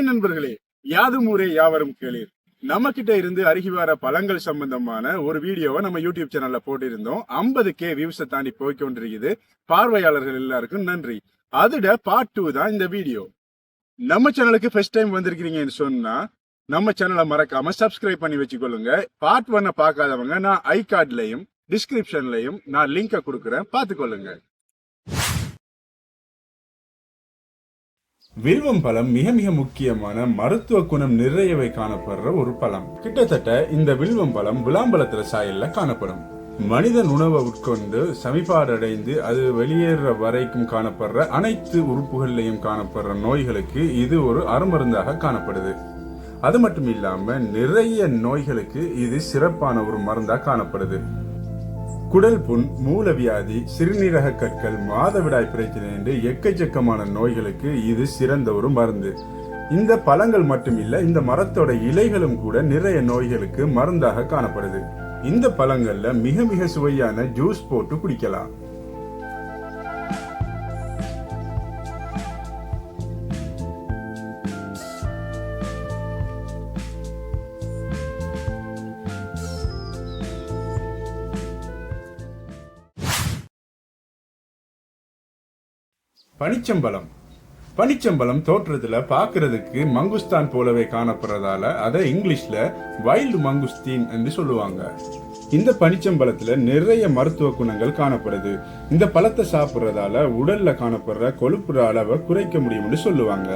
Hi நண்பர்களே யாதும் ஊரே யாவரும் கேளீர். நம்ம கிட்ட இருந்து அருகி வர பழங்கள் சம்பந்தமான ஒரு வீடியோவை நம்ம யூடியூப் சேனல்ல போட்டிருந்தோம். 50 கே வியூஸை தாண்டி போய் பார்வையாளர்கள் எல்லாருக்கும் நன்றி. அதுட பார்ட் டூ தான் இந்த வீடியோ. நம்ம சேனலுக்கு ஃபர்ஸ்ட் டைம் வந்திருக்கிறீங்கன்னு சொன்னா நம்ம சேனலை மறக்காம சப்ஸ்கிரைப் பண்ணி வச்சுக்கொள்ளுங்க. பார்ட் ஒன்னை பார்க்காதவங்க நான் ஐ கார்ட்லயும் டிஸ்கிரிப்ஷன்லயும் நான் லிங்கை கொடுக்குறேன். பார்த்துக்கொள்ளுங்க. வில்வம் பழம் மிக மிக முக்கியமான மருத்துவ குணம் நிறையவை காணப்படுற ஒரு பழம். கிட்டத்தட்ட இந்த வில்வம் பழம் விளாம்பழத்துல சாயல்ல காணப்படும். மனிதன் உணவை உட்கொண்டு சமிபாடடைந்து அது வெளியேற வரைக்கும் காணப்படுற அனைத்து உறுப்புகள்லையும் காணப்படுற நோய்களுக்கு இது ஒரு அருமருந்தாக காணப்படுது. அது மட்டும் இல்லாம நிறைய நோய்களுக்கு இது சிறப்பான ஒரு மருந்தா காணப்படுது. குடல் புண் மூலவியாதி சிறுநீரக கற்கள் மாதவிடாய் பிரச்சனை என்று எக்கச்சக்கமான நோய்களுக்கு இது சிறந்த ஒரு மருந்து. இந்த பழங்கள் மட்டும் இல்ல இந்த மரத்தோட இலைகளும் கூட நிறைய நோய்களுக்கு மருந்தாக காணப்படுது. இந்த பழங்கள்ல மிக மிக சுவையான ஜூஸ் போட்டு குடிக்கலாம். பனிச்சம்பளம். பனிச்சம்பழம் தோற்றத்தில் பார்க்கறதுக்கு மங்குஸ்தான் போலவே காணப்படுறதால அதை இங்கிலீஷில் வைல்டு மங்குஸ்தீன் என்று சொல்லுவாங்க. இந்த பனிச்சம்பழத்துல நிறைய மருத்துவ குணங்கள் காணப்படுது. இந்த பழத்தை சாப்பிட்றதால உடல்ல காணப்படுற கொழுப்புற அளவை குறைக்க முடியும்னு சொல்லுவாங்க.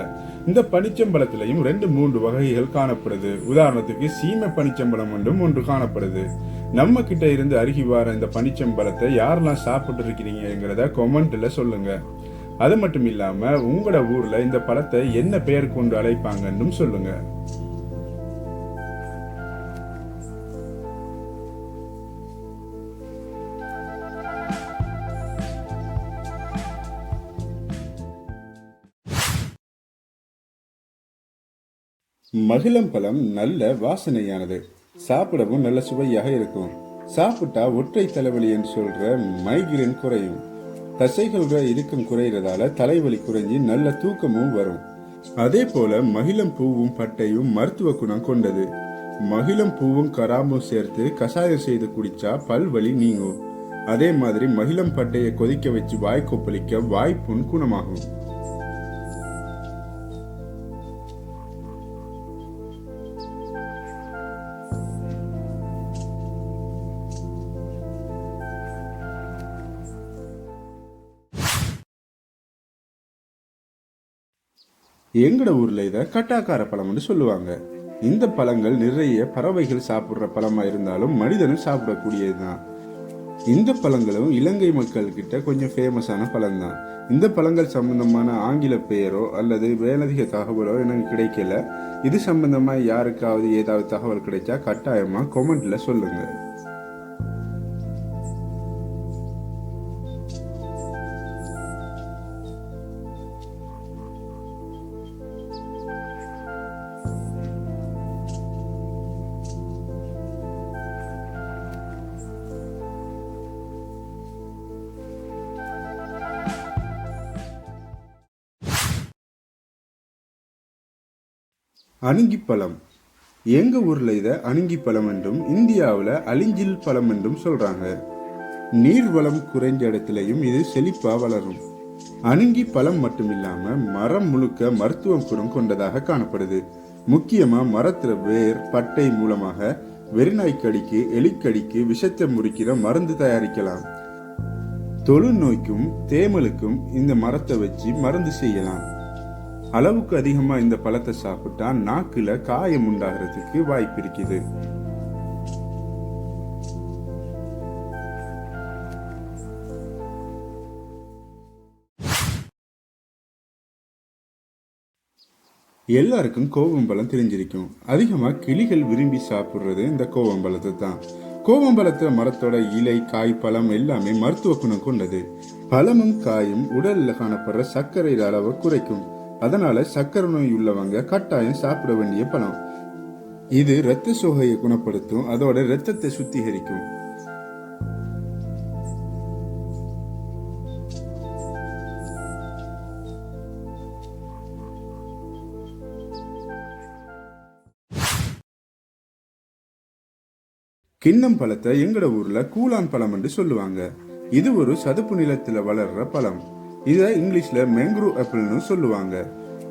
இந்த பனிச்சம்பழத்திலையும் ரெண்டு மூன்று வகைகள் காணப்படுது. உதாரணத்துக்கு சீமை பனிச்சம்பழம் ஒன்றும் ஒன்று காணப்படுது. நம்ம கிட்ட இருந்து அருகி வர இந்த பனிச்சம்பழத்தை யாரெல்லாம் சாப்பிட்டு இருக்கிறீங்கிறத கொமெண்ட்ல சொல்லுங்க. அது மட்டும் இல்லாம உங்களோட ஊர்ல இந்த பழத்தை என்ன பெயர் கொண்டு அழைப்பாங்கன்னு சொல்லுங்க. மகிழம் பழம் நல்ல வாசனையானது. சாப்பிடவும் நல்ல சுவையாக இருக்கும். சாப்பிட்டா ஒற்றை தலைவலி என்று சொல்ற மைக்ரேன் குறையும். தசைகளோட இறுக்கம் குறையிறதால தலைவலி குறைஞ்சி நல்ல தூக்கமும் வரும். அதே போல மகிழம் பூவும் பட்டையும் மருத்துவ குணம் கொண்டது. மகிழம் பூவும் கராம்பும் சேர்த்து கஷாயம் செய்து குடிச்சா பல்வலி நீங்கும். அதே மாதிரி மகிழம் பட்டையை கொதிக்க வச்சு வாய் கொப்பளிக்க வாய்ப்புண் குணமாகும். எங்கட ஊரில் இதை கட்டாக்கார பழம்னு சொல்லுவாங்க. இந்த பழங்கள் நிறைய பறவைகள் சாப்பிட்ற பழமாக இருந்தாலும் மனிதனும் சாப்பிடக்கூடியதுதான். இந்த பழங்களும் இலங்கை மக்கள்கிட்ட கொஞ்சம் ஃபேமஸான பழம் தான் இந்த பழங்கள் சம்பந்தமான ஆங்கில பெயரோ அல்லது மேலதிக தகவலோ எனக்கு கிடைக்கல. இது சம்பந்தமாக யாருக்காவது ஏதாவது தகவல் கிடைச்சா கட்டாயமாக கொமெண்ட்டில் சொல்லுங்கள் அணுங்கிப்பழம் எங்க ஊர்ல இதை அணுங்கிப்பழம் என்றும் இந்தியாவில் அழிஞ்சில் பழம் என்றும் சொல்றாங்க. நீர்வளம் குறைஞ்ச இடத்துலையும் இது செழிப்பா வளரும். அணுங்கி பழம் மட்டும் இல்லாம மரம் முழுக்க மருத்துவ குணம் கொண்டதாக காணப்படுது. முக்கியமா மரத்துல வேர் பட்டை மூலமாக வெறிநாய்க்கடிக்கு எலிக்கடிக்கு விஷத்தை முறிக்கிற மருந்து தயாரிக்கலாம். தொழுநோய்க்கும் தேமலுக்கும் இந்த மரத்தை வச்சு மருந்து செய்யலாம். அளவுக்கு அதிகமாக இந்த பழத்தை சாப்பிட்டா நாக்கில் காயம் உண்டாகிறதுக்கு வாய்ப்பு இருக்குது. எல்லாருக்கும் கோவம்பழம் தெரிஞ்சிருக்கும். அதிகமாக கிளிகள் விரும்பி சாப்பிட்றது இந்த கோவம்பழத்தை தான். கோவம்பழத்துல மரத்தோட இலை காய் பழம் எல்லாமே மருத்துவ குணம் கொண்டது. பழமும் காயும் உடலில் காணப்படுற சர்க்கரை அளவை குறைக்கும். அதனால சர்க்கரை நோய் உள்ளவங்க கட்டாயம் சாப்பிட வேண்டிய பழம். இது ரத்த சோகையை குணப்படுத்தும் அதோட ரத்தத்தை சுத்திகரிக்கும். கிண்ணம் பழத்தை எங்கட ஊர்ல கூலான் பழம் என்று சொல்லுவாங்க. இது ஒரு சதுப்பு நிலத்துல வளர்ற பழம். இதை இங்கிலீஷில் மேங்க்ரூ ஆப்பிள்னு சொல்லுவாங்க.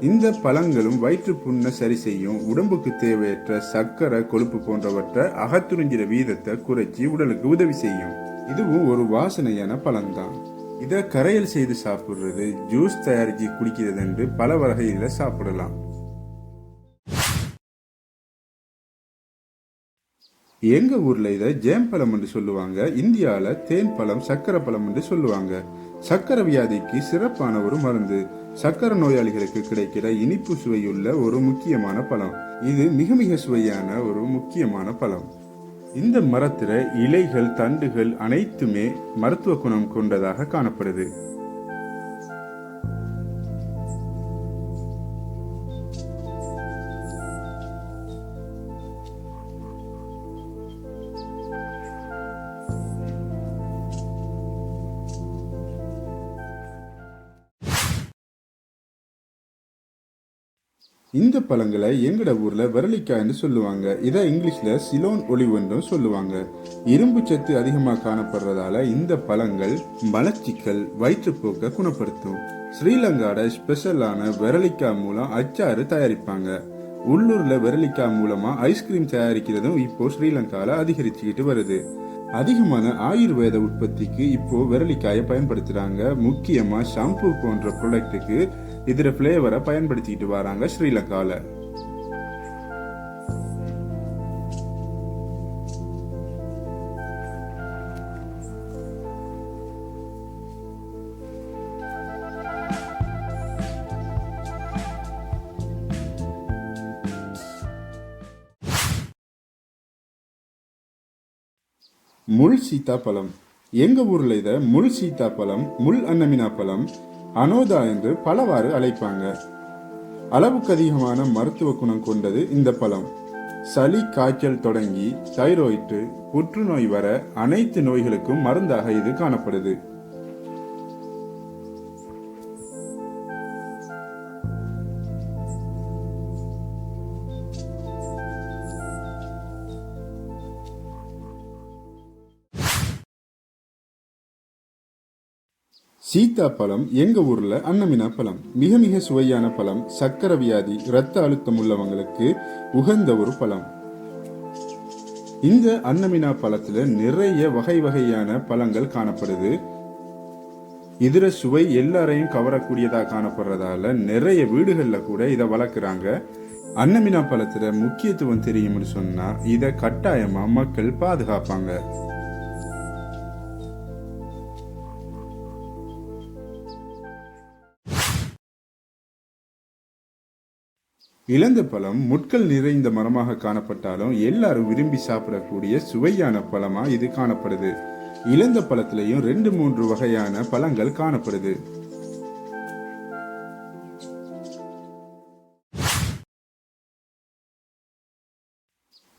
இந்த பழங்களும் வயிற்று புண்ணை சரி செய்யும் உடம்புக்கு தேவையற்ற சர்க்கரை கொழுப்பு போன்றவற்றை அகத்துறிஞ்சிற வீதத்தை குறைச்சி உடலுக்கு உதவி செய்யும். இதுவும் ஒரு வாசனையான பழம்தான். இதை கரையல் செய்து சாப்பிடுறது ஜூஸ் தயாரித்து குடிக்கிறது என்று பல வகையில சாப்பிடலாம். எங்கள் ஊரில் இதை ஜேம் பழம் என்று சொல்லுவாங்க. இந்தியாவில் தேன் பழம் சக்கரை பழம் என்று சொல்லுவாங்க. சக்கரை வியாதிக்கு சிறப்பான ஒரு மருந்து. சக்கரை நோயாளிகளுக்கு கிடைக்கிற இனிப்பு சுவையுள்ள ஒரு முக்கியமான பழம். இது மிக மிக சுவையான ஒரு முக்கியமான பழம். இந்த மரத்துல இலைகள் தண்டுகள் அனைத்துமே மருத்துவ குணம் கொண்டதாக காணப்படுது. இந்த பழங்களை எங்கட ஊர்ல விரலிக்காய்னு சொல்லுவாங்க. இதை இங்கிலீஷ்ல சிலோன் ஒளிவென்றும் சொல்லுவாங்க. இரும்பு சத்து அதிகமாக காணப்படுறதால இந்த பழங்கள் மலச்சிக்கல் வயிற்றுப்போக்கை குணப்படுத்தும். ஸ்ரீலங்காட ஸ்பெஷலான விரலிக்காய் மூலம் அச்சாறு தயாரிப்பாங்க. உள்ளூர்ல விரலிக்காய் மூலமா ஐஸ்கிரீம் தயாரிக்கிறதும் இப்போ ஸ்ரீலங்கால அதிகரிச்சுக்கிட்டு வருது. அதிகமான ஆயுர்வேத உற்பத்திக்கு இப்போ விரலிக்காயை பயன்படுத்துறாங்க. முக்கியமா ஷாம்பு போன்ற ப்ராடக்ட்டுக்கு இதுல ஃப்ளேவரை பயன்படுத்திட்டு வராங்க ஸ்ரீலங்காவில் முள் சீத்தாப்பழம். எங்க ஊர்ல இத முள் சீத்தாப்பழம் முள் அன்னமினா பழம் அனோதா என்று பலவாறு அழைப்பாங்க. அளவுக்கு அதிகமான மருத்துவ குணம் கொண்டது இந்த பழம். சளி காய்ச்சல் தொடங்கி தைராய்டு புற்றுநோய் வர அனைத்து நோய்களுக்கும் மருந்தாக இது காணப்படுது. சீதா பழம் எங்க ஊர்ல அன்னமினா பழம். மிக மிக சுவையான பழம். சக்கரை வியாதி இரத்த அழுத்தம் உள்ளவங்களுக்கு உகந்த ஒரு பழம். இந்த அன்னமினா பழத்துல நிறைய வகை வகையான பழங்கள் காணப்படுது. இதர சுவை எல்லாரையும் கவரக்கூடியதாக காணப்படுறதால நிறைய வீடுகளில் கூட இதை வளர்க்குறாங்க. அன்னமினா பழத்துல முக்கியத்துவம் தெரியும்னு சொன்னா இதை கட்டாயமா மக்கள் பாதுகாப்பாங்க. இழந்த பழம் முட்கள் நிறைந்த மரமாக காணப்பட்டாலும் எல்லாரும் விரும்பி சாப்பிடக்கூடிய சுவையான பழமா இது காணப்படுது. இழந்த பழத்திலையும் ரெண்டு மூன்று வகையான பழங்கள் காணப்படுது.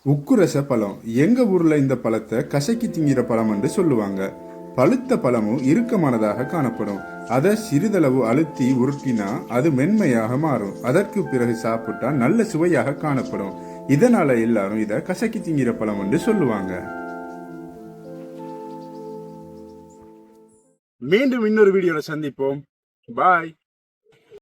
உக்குரச பழம். எங்க ஊர்ல இந்த பழத்தை கசக்கி திங்கிற பழம் என்று சொல்லுவாங்க. பழுத்த பழமும் இறுக்கமானதாக காணப்படும். அதை சிறிதளவு அழுத்தி உருட்டினா அது மென்மையாக மாறும். அதற்கு பிறகு சாப்பிட்டா நல்ல சுவையாக காணப்படும். இதனால எல்லாரும் இத கசக்கி திங்கிற பழம் என்று சொல்லுவாங்க. மீண்டும் இன்னொரு வீடியோல சந்திப்போம். பாய்